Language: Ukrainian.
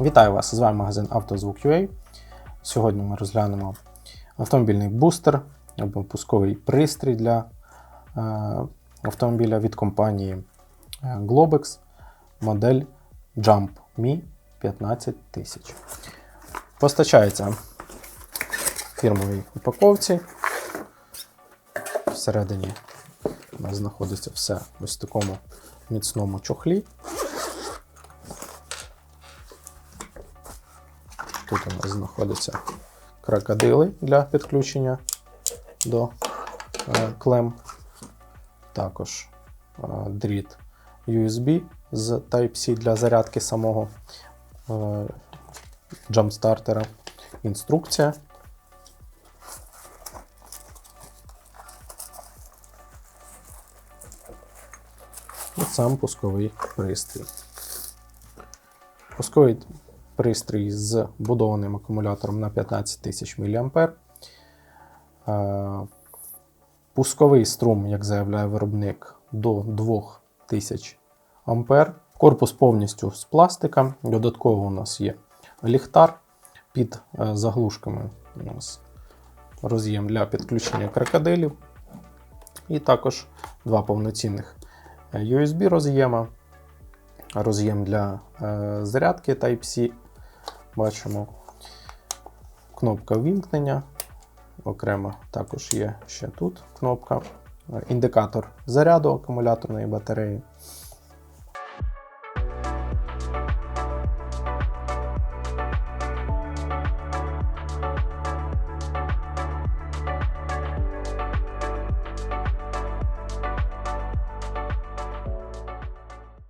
Вітаю вас! З вами магазин «Автозвук.UA». Сьогодні ми розглянемо автомобільний бустер або пусковий пристрій для е, автомобіля від компанії е, Globex, модель Jump Me 15000. Постачається в фірмовій упаковці. Всередині у нас знаходиться все в такому міцному чохлі. Тут у нас знаходяться крокодили для підключення до е, клем. Також е, дріт USB з Type-C для зарядки самого е, джампстартера. Інструкція. І сам пусковий пристрій. Пусковий пристрій з будованим акумулятором на 15 тисяч мА. Пусковий струм, як заявляє виробник, до 2000 А. Корпус повністю з пластика. Додатково у нас є ліхтар під е, заглушками. У нас роз'єм для підключення крокодилів. І також два повноцінних е, USB роз'єма. Роз'єм для е, зарядки Type-C. Бачимо кнопка вімкнення. Окремо також є ще тут кнопка. Індикатор заряду акумуляторної батареї.